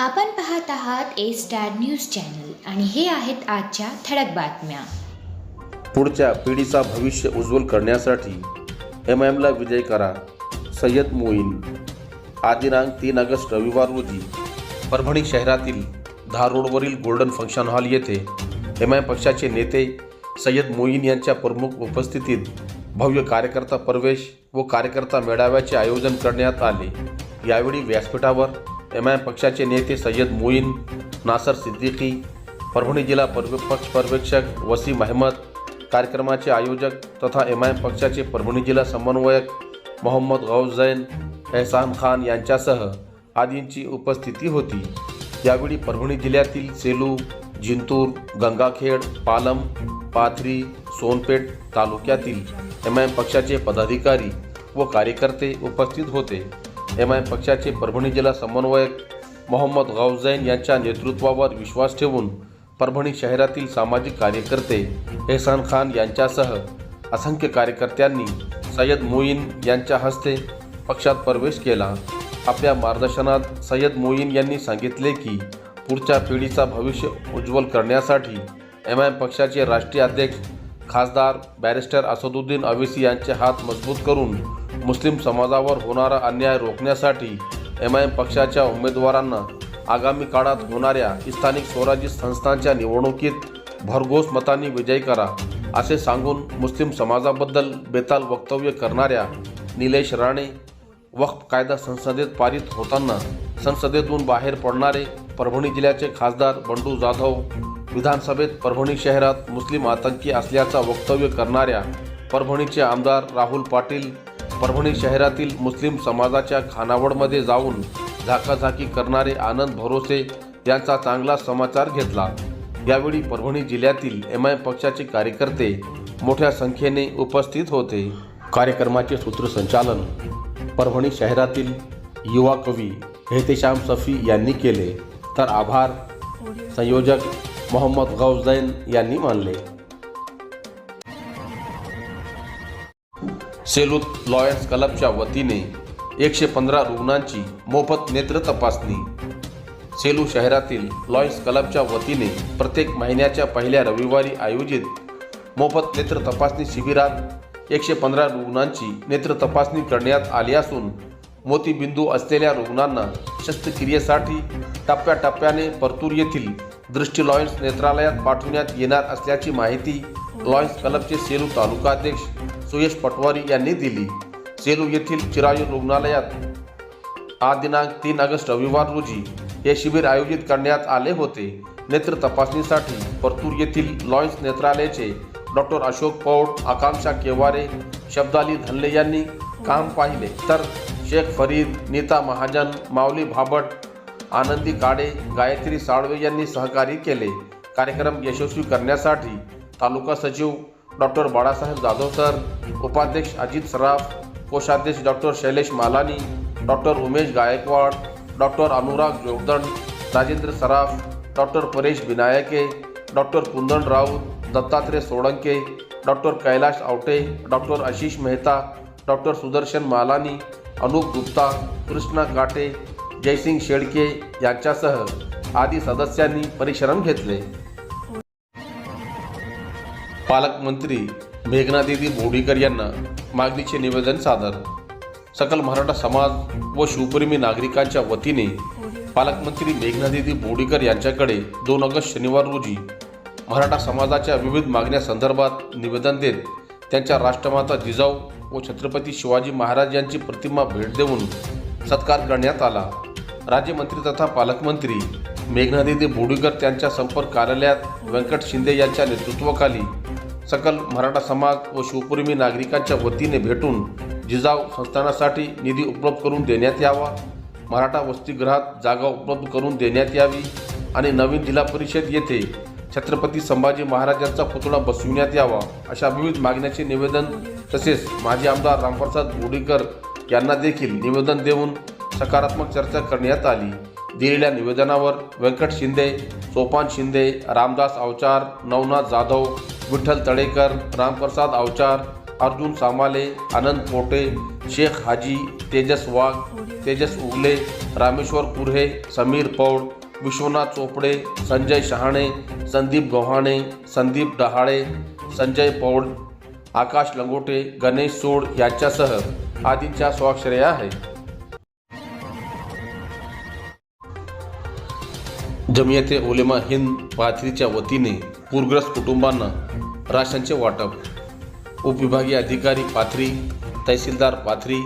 आपण पाहत आहात ए स्टार न्यूज चॅनल आणि हे आहेत आजच्या ठळक बातम्या. पुढच्या पिढीचा भविष्य उज्ज्वल करण्यासाठी एम एमला विजय करा. सय्यद मोईन. आदिनांक तीन ऑगस्ट रविवार रोजी परभणी शहरातील धार रोडवरील गोल्डन फंक्शन हॉल येथे एम आय पक्षाचे नेते सय्यद मोईन यांच्या प्रमुख उपस्थितीत भव्य कार्यकर्ता प्रवेश व कार्यकर्ता मेळाव्याचे आयोजन करण्यात आले. यावेळी व्यासपीठावर एम आय पक्षाचे नेते सय्यद मोईन नासर सिद्दीकी परभणी जिल्हा पर्व पक्ष पर्यवेक्षक वसीम अहमद कार्यक्रमाचे आयोजक तथा एम आय पक्षाचे परभणी जिल्हा समन्वयक मोहम्मद गौस जैन एहसान खान यांच्यासह आदींची उपस्थिती होती. यावेळी परभणी जिल्ह्यातील सेलू जिंतूर गंगाखेड पालम पाथरी सोनपेठ तालुक्यातील एम आय पक्षाचे पदाधिकारी व कार्यकर्ते उपस्थित होते. एम आय पक्षाचे परभणी जिल्हा समन्वयक मोहम्मद गौजैन यांच्या नेतृत्वावर विश्वास ठेवून परभणी शहरातील सामाजिक कार्यकर्ते एहसान खान यांच्यासह असंख्य कार्यकर्त्यांनी सय्यद मोईन यांच्या हस्ते पक्षात प्रवेश केला. आपल्या मार्गदर्शनात सय्यद मोईन यांनी सांगितले की पुढच्या पिढीचा भविष्य उज्ज्वल करण्यासाठी एम आय पक्षाचे राष्ट्रीय अध्यक्ष खासदार बॅरिस्टर असदुद्दीन अवेसी यांचे हात मजबूत करून मुस्लिम समाजावर होणारा अन्याय रोखण्यासाठी एम आय एम पक्षाच्या उमेदवारांना आगामी काळात होणाऱ्या स्थानिक स्वराज्य संस्थांच्या निवडणुकीत भरघोस मतांनी विजयी करा असे सांगून मुस्लिम समाजाबद्दल बेताल वक्तव्य करणाऱ्या निलेश राणे वक्फ कायदा संसदेत पारित होताना संसदेतून बाहेर पडणारे परभणी जिल्ह्याचे खासदार बंडू जाधव विधानसभेत परभणी शहरात मुस्लिम आतंकी असल्याचा वक्तव्य करणाऱ्या परभणीचे आमदार राहुल पाटील परभणी शहरातील मुस्लिम समाजाच्या खानावडमध्ये जाऊन झाकाझाकी करणारे आनंद भरोसे यांचा चांगला समाचार घेतला. यावेळी परभणी जिल्ह्यातील एम आय पक्षाचे कार्यकर्ते मोठ्या संख्येने उपस्थित होते. कार्यक्रमाचे सूत्रसंचालन परभणी शहरातील युवा कवी हेतेश्याम सफी यांनी केले. तर आभार. संयोजक मोहम्मद गौजैन यांनी मानले. सेलूत लॉयन्स क्लबच्या वतीने एकशे पंधरा रुग्णांची मोफत नेत्र तपासणी. सेलू शहरातील लॉयन्स क्लबच्या वतीने प्रत्येक महिन्याच्या पहिल्या रविवारी आयोजित मोफत नेत्र तपासणी शिबिरात एकशे पंधरा रुग्णांची नेत्र तपासणी करण्यात आली असून मोतीबिंदू असलेल्या रुग्णांना शस्त्रक्रियेसाठी टप्प्याटप्प्याने परतूर येथील दृष्टी लॉयन्स नेत्रालयात पाठवण्यात येणार असल्याची माहिती लॉयन्स क्लबचे सेलू तालुकाध्यक्ष सुयश पटवारी यांनी दिली. सेलू येथील चिरायू रुग्णालयात आज दिनांक तीन ऑगस्ट रविवार रोजी हे शिबिर आयोजित करण्यात आले होते. नेत्र तपासणीसाठी परतूर येथील लॉयन्स नेत्रालयाचे डॉक्टर अशोक पौड आकांक्षा केवारे शब्दाली धनले यांनी काम पाहिले. तर शेख फरीद नीता महाजन माऊली भाबट आनंदी काडे गायत्री साळवे यांनी सहकार्य केले. कार्यक्रम यशस्वी करण्यासाठी तालुका सचिव डॉक्टर बाळासाहेब जाधव सर उपाध्यक्ष अजित सराफ कोषाध्यक्ष doctor Shailesh Malani doctor Umesh Gaikwad doctor Anurag Jogdand Rajendra Saraf doctor Paresh Vinayake doctor Kundan Raut Dattatray Solanke doctor Kailash Awate doctor Ashish Mehta doctor Sudarshan Malani Anup Gupta Krishna Kate Jaysing Shelke यांच्यासह आदी सदस्यांनी परिश्रम घेतले. पालकमंत्री मेघनादेवी बोडीकर यांना मागणीचे निवेदन सादर. सकल मराठा समाज व शिवप्रेमी नागरिकांच्या वतीने पालकमंत्री मेघनादेवी बोडीकर यांच्याकडे दोन ऑगस्ट शनिवार रोजी मराठा समाजाच्या विविध मागण्यासंदर्भात निवेदन देत त्यांच्या राष्ट्रमाता जिजाऊ व छत्रपती शिवाजी महाराज यांची प्रतिमा भेट देऊन सत्कार करण्यात आला. राज्यमंत्री तथा पालकमंत्री मेघनादिदी बोडीकर त्यांच्या संपर्क कार्यालयात व्यंकट शिंदे यांच्या नेतृत्वाखाली सकल मराठा समाज व शिवप्रेमी नागरिकांच्या वतीने भेटून जिजाऊ संस्थानासाठी निधी उपलब्ध करून देण्यात यावा. मराठा वसतिगृहात जागा उपलब्ध करून देण्यात यावी आणि नवीन जिल्हा परिषद येथे छत्रपती संभाजी महाराजांचा पुतळा बसविण्यात यावा अशा विविध मागण्याचे निवेदन तसेच माजी आमदार रामप्रसाद बोडीकर यांना देखील निवेदन देऊन सकारात्मक चर्चा करण्यात आली. दिलेल्या निवेदनावर व्यंकट शिंदे सोपान शिंदे रामदास अवचार नवनाथ जाधव विठ्ठल तळेकर रामप्रसाद अवचार अर्जुन सामाले आनंद पोटे शेख हाजी तेजस वाघ तेजस उगले रामेश्वर कुर्हे समीर पौड विश्वनाथ चोपडे संजय शहाणे संदीप गव्हाणे संदीप डहाळे संजय पौड आकाश लंगोटे गणेश सोड यांच्यासह आदींच्या स्वाक्षऱ्या आहेत. जमियते उलेमा हिंद पाथरीच्या वतीने पूरग्रस्त कुटुंबांना राशनचे वाटप. उपविभागीय अधिकारी पाथरी तहसीलदार पाथरी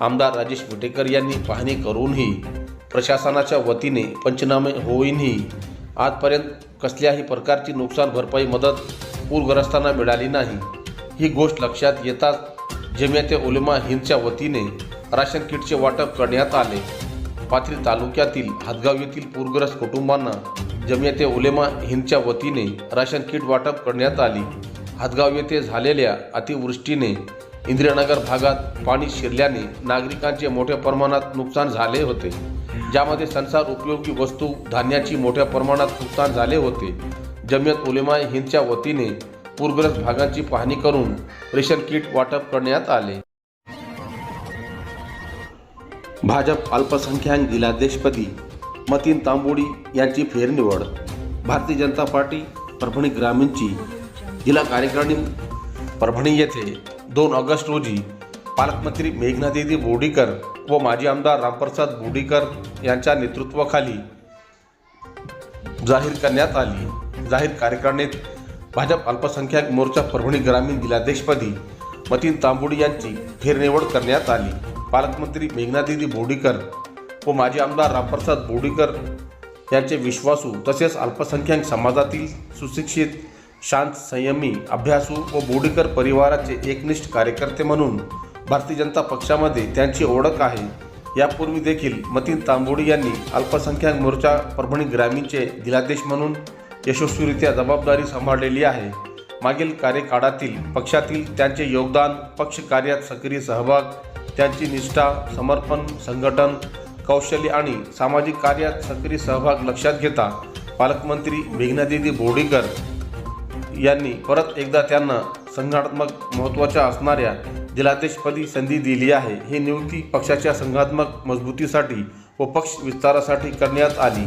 आमदार राजेश विटेकर यांनी पाहणी करूनही प्रशासनाच्या वतीने पंचनामे होऊनही आजपर्यंत कसल्याही प्रकारची नुकसान भरपाई मदत पूरग्रस्तांना मिळाली नाही. ही गोष्ट लक्षात येताच जमियते उलेमा हिंदच्या वतीने राशन किटचे वाटप करण्यात आले. पाथरी तालुक्यातील हातगाव येथील पूरग्रस्त कुटुंबांना जमियते उलेमा हिंदच्या वतीने राशन किट वाटप करण्यात आली. हातगाव येथे झालेल्या अतिवृष्टीने इंदिरानगर भागात पाणी शिरल्याने नागरिकांचे मोठ्या प्रमाणात नुकसान झाले होते. ज्यामध्ये संसार उपयोगी वस्तू धान्याची मोठ्या प्रमाणात नुकसान झाले होते. जमियत उलेमा हिंदच्या वतीने पूरग्रस्त भागांची पाहणी करून रेशन किट वाटप करण्यात आले. भाजप अल्पसंख्याक जिल्हाध्यक्षपदी मतीन तांबोडी यांची फेरनिवड. भारतीय जनता पार्टी परभणी ग्रामीणची जिल्हा कार्यकारिणी परभणी येथे दोन ऑगस्ट रोजी पालकमंत्री मेघनादेवी बोर्डीकर व माजी आमदार रामप्रसाद बोर्डीकर यांच्या नेतृत्वाखाली जाहीर करण्यात आली. जाहीर कार्यकारिणीत भाजप अल्पसंख्याक मोर्चा परभणी ग्रामीण जिल्हाध्यक्षपदी मतीन तांबोडी यांची फेरनिवड करण्यात आली. पालकमंत्री मेघनादिदी बोर्डीकर व माजी आमदार रामप्रसाद बोर्डीकर यांचे विश्वासू तसेच अल्पसंख्याक समाजातील सुशिक्षित शांत संयमी अभ्यासू व बोर्डीकर परिवाराचे एकनिष्ठ कार्यकर्ते म्हणून भारतीय जनता पक्षामध्ये त्यांची ओळख आहे. यापूर्वी देखील मतीन तांबोडी यांनी अल्पसंख्याक मोर्चा परभणी ग्रामीणचे दिलादेश म्हणून यशस्वीरित्या जबाबदारी सांभाळलेली आहे. मागील कार्यकाळातील पक्षातील त्यांचे योगदान पक्ष कार्यात सक्रिय सहभाग त्यांची निष्ठा समर्पण संघटन कौशल्य आणि सामाजिक कार्यात सक्रिय सहभाग लक्षात घेता पालकमंत्री मेघनादिदी बोर्डीकर यांनी परत एकदा त्यांना संघात्मक महत्त्वाच्या असणाऱ्या जिल्हाध्यक्षपदी संधी दिली आहे. ही नियुक्ती पक्षाच्या संघात्मक मजबूतीसाठी व पक्ष विस्तारासाठी करण्यात आली.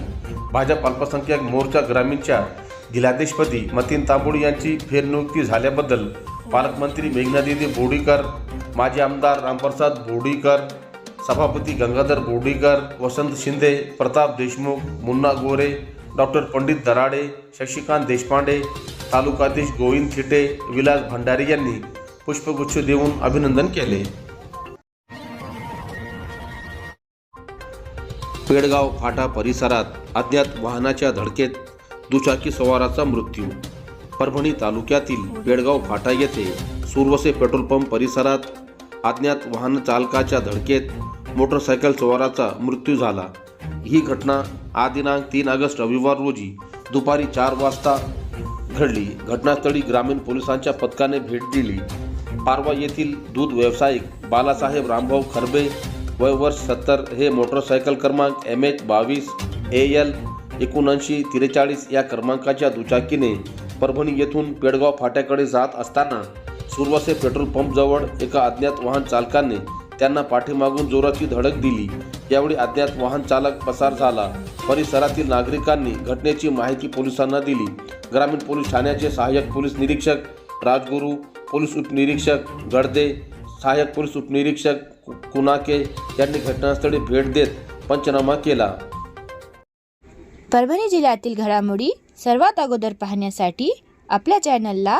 भाजप अल्पसंख्याक मोर्चा ग्रामीणच्या जिल्हाध्यक्षपदी मतीन तांबोळी यांची फेरनियुक्ती झाल्याबद्दल पालकमंत्री मेघनादिदी बोर्डीकर माजी आमदार रामप्रसाद बोर्डीकर सभापती गंगाधर बोर्डीकर वसंत शिंदे प्रताप देशमुख मुन्ना गोरे डॉक्टर पंडित दराडे शशिकांत देशपांडे तालुकाधीश गोविंद थिटे विलास भंडारी यांनी पुष्पगुच्छ देऊन अभिनंदन केले. पेडगाव फाटा परिसरात अज्ञात वाहनाच्या धडकेत दुचाकी सवाराचा मृत्यू. परभणी तालुक्यातील पेडगाव फाटा येथे सुरवसे पेट्रोल पंप परिसरात अज्ञात वाहन चालकाच्या धडकेत मोटरसायकल सवाराचा मृत्यू झाला. ही घटना आज दिनांक तीन ऑगस्ट रविवार रोजी दुपारी चार वाजता घडली. घटनास्थळी ग्रामीण पोलिसांच्या पथकाने भेट दिली. पारवा येथील दूध व्यावसायिक बालासाहेब रामभाऊ खरबे वय वर्ष सत्तर हे मोटरसायकल क्रमांक एम एच बावीस ए एल एकोणऐंशी त्रेचाळीस या क्रमांकाच्या दुचाकीने परभणी येथून पेडगाव फाट्याकडे जात असताना सुरवासे पेट्रोल पंपजवळ एका अज्ञात वाहन चालकाने त्यांना पाठीमागून जोराची धडक दिली. यावेळी अज्ञात वाहन चालक पसार झाला. परिसरातील नागरिकांनी घटनेची माहिती पोलिसांना दिली. ग्रामीण पोलीस ठाण्याचे सहाय्यक पोलीस निरीक्षक राजगुरू पोलीस उपनिरीक्षक गडदे सहाय्यक पोलीस उपनिरीक्षक कुनाके यांनी घटनास्थळी भेट देत पंचनामा केला. परभणी जिल्ह्यातील घडामोडी सर्वात अगोदर पाहण्यासाठी आपल्या चॅनलला